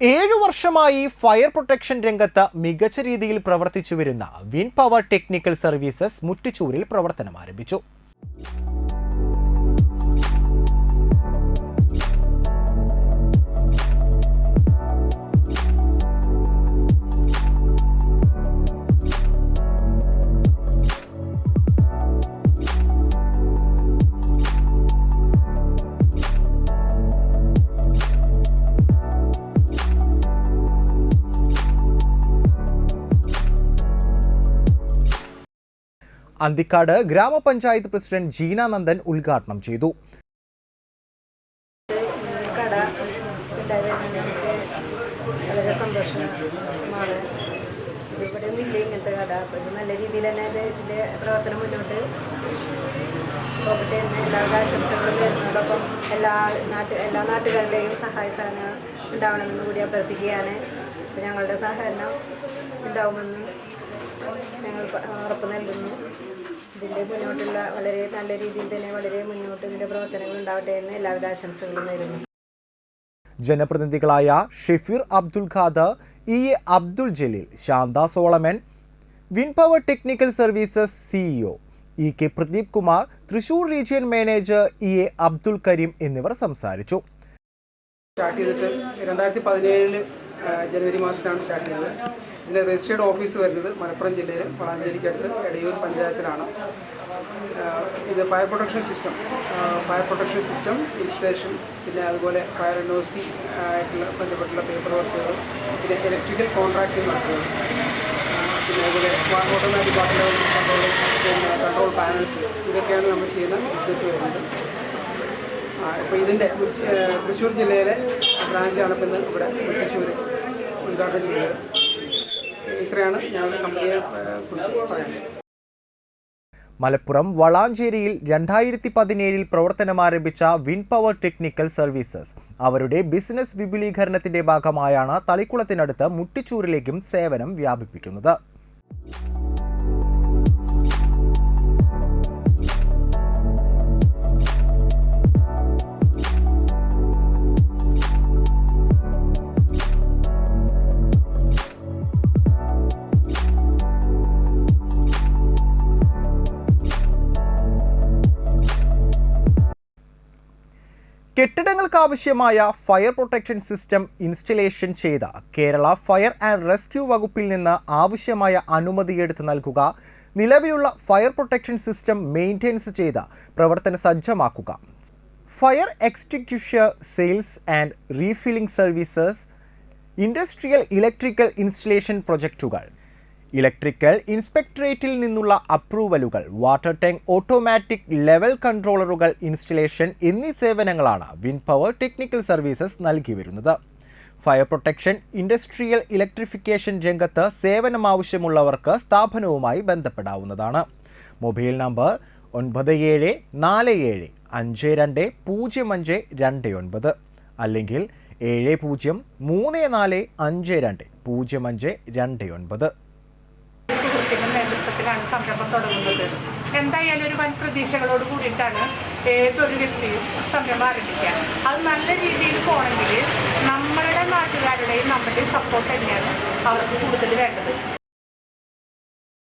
ഏഴു വർഷമായി fire protection രംഗത്ത് മികച്ച രീതിയിൽ പ്രവർത്തിച്ചു വരുന്ന വിൻ പവർ ടെക്നിക്കൽ സർവീസസ് മുട്ടിച്ചൂരിൽ പ്രവർത്തനം ആരംഭിച്ചു അന്തിക്കാട് ഗ്രാമപഞ്ചായത്ത് പ്രസിഡന്റ് ജീന നന്ദൻ ഉദ്ഘാടനം ചെയ്തു. കട വളരെ സന്തോഷമാണ്. ഇങ്ങനത്തെ കട. നല്ല മുന്നോട്ട് എല്ലാ ഉണ്ടാവണമെന്ന് കൂടി അഭ്യർത്ഥിക്കുകയാണ്. ഞങ്ങളുടെ സഹകരണം ഉണ്ടാവുമെന്ന് ഇതിന്റെ മുന്നോട്ടുള്ള വളരെ നല്ല രീതിയിൽ തന്നെ വളരെ മുന്നോട്ട് ഇതിന്റെ പ്രവർത്തനങ്ങൾ ഉണ്ടാവട്ടെ എന്ന് എല്ലാവിധ ആശംസകളും നേരുന്നു. ജനപ്രതിനിധികളായ Shefeer Abdul Khader E A Abdul Jaleel Shantha Solomon Win Power Technical Services CEO E K Pradeep Kumar Thrissur region manager E A Abdul Kareem എന്നിവർ സംസാരിച്ചു. സ്റ്റാർട്ട് ചെയ്തിട്ട് രണ്ടായിരത്തി പതിനേഴിൽ ജനുവരി മാസത്തിലാണ് സ്റ്റാർട്ട് ചെയ്തത്. ഇതിന്റെ രജിസ്റ്റേർഡ് ഓഫീസ് വരുന്നത് മലപ്പുറം ജില്ലയിൽ വളാഞ്ചേരിക്കടുത്ത് എടയൂർ പഞ്ചായത്തിലാണ്. ഇത് fire protection system. Fire protection system installation പിന്നെ അതുപോലെ ഫയർ എൻ ഒ സി ആയിട്ടുള്ള ബന്ധപ്പെട്ടുള്ള പേപ്പർ വർക്കുകൾ പിന്നെ ഇലക്ട്രിക്കൽ കോൺട്രാക്ടിങ് വർക്കുകൾ പിന്നെ അതുപോലെ ഓട്ടോമാറ്റിക് വാട്ടർ പിന്നെ കൺട്രോൾ പാനൽസ് ഇതൊക്കെയാണ് നമ്മൾ ചെയ്യുന്ന ബിസിനസ് വരുന്നത്. ഇപ്പോൾ ഇതിന്റെ തൃശ്ശൂർ ജില്ലയിലെ ബ്രാഞ്ചാണ് ഇപ്പം ഇന്ന് ഇവിടെ തൃശ്ശൂർ ഉദ്ഘാടനം ചെയ്തത് ഇത്രയാണ് ഞങ്ങളുടെ മലപ്പുറം വളാഞ്ചേരിയിൽ രണ്ടായിരത്തി പതിനേഴിൽ പ്രവർത്തനമാരംഭിച്ച വിൻ പവർ ടെക്നിക്കൽ സർവീസസ്. അവരുടെ ബിസിനസ് വിപുലീകരണത്തിന്റെ ഭാഗമായാണ് തളിക്കുളത്തിനടുത്ത് മുട്ടിച്ചൂരിലേക്കും സേവനം വ്യാപിപ്പിക്കുന്നത്. കെട്ടിടങ്ങൾക്കാവശ്യമായ ഫയർ പ്രൊട്ടക്ഷൻ സിസ്റ്റം ഇൻസ്റ്റലേഷൻ ചെയ്ത കേരള ഫയർ ആൻഡ് റെസ്ക്യൂ വകുപ്പിൽ നിന്ന് ആവശ്യമായ അനുമതിയെടുത്ത് നൽകുക നിലവിലുള്ള ഫയർ പ്രൊട്ടക്ഷൻ സിസ്റ്റം മെയിന്റെനൻസ് ചെയ്ത് പ്രവർത്തന സജ്ജമാക്കുക. Fire extinguisher sales and refilling services industrial electrical installation പ്രൊജക്റ്റുകൾ electrical ഇൻസ്പെക്ടറേറ്റിൽ നിന്നുള്ള അപ്രൂവലുകൾ വാട്ടർ ടാങ്ക് ഓട്ടോമാറ്റിക് ലെവൽ കൺട്രോളറുകൾ ഇൻസ്റ്റലേഷൻ എന്നീ സേവനങ്ങളാണ് വിൻ പവർ ടെക്നിക്കൽ സർവീസസ് നൽകി വരുന്നത്. ഫയർ പ്രൊട്ടക്ഷൻ ഇൻഡസ്ട്രിയൽ ഇലക്ട്രിഫിക്കേഷൻ രംഗത്ത് സേവനം ആവശ്യമുള്ളവർക്ക് സ്ഥാപനവുമായി ബന്ധപ്പെടാവുന്നതാണ്. മൊബൈൽ നമ്പർ ഒൻപത് ഏഴ് നാല് ഏഴ് അഞ്ച് രണ്ട് പൂജ്യം അഞ്ച് രണ്ട് ഒൻപത് അല്ലെങ്കിൽ ഏഴ് പൂജ്യം മൂന്ന് നാല് അഞ്ച് രണ്ട് പൂജ്യം അഞ്ച് രണ്ട് ഒൻപത്. സുഹൃത്തിന്റെ നേതൃത്വത്തിലാണ് സംരംഭം തുടങ്ങുന്നത്. എന്തായാലും ഒരു വൻ പ്രതീക്ഷകളോട് കൂടിയിട്ടാണ് ഏതൊരു വ്യക്തിയും സംരംഭം ആരംഭിക്കുക അത് നല്ല രീതിയിൽ പോകണമെങ്കിൽ നമ്മളുടെ നാട്ടുകാരുടെയും നമ്മുടെയും സപ്പോർട്ട് തന്നെയാണ് അവർക്ക് കൂടുതൽ വേണ്ടത്.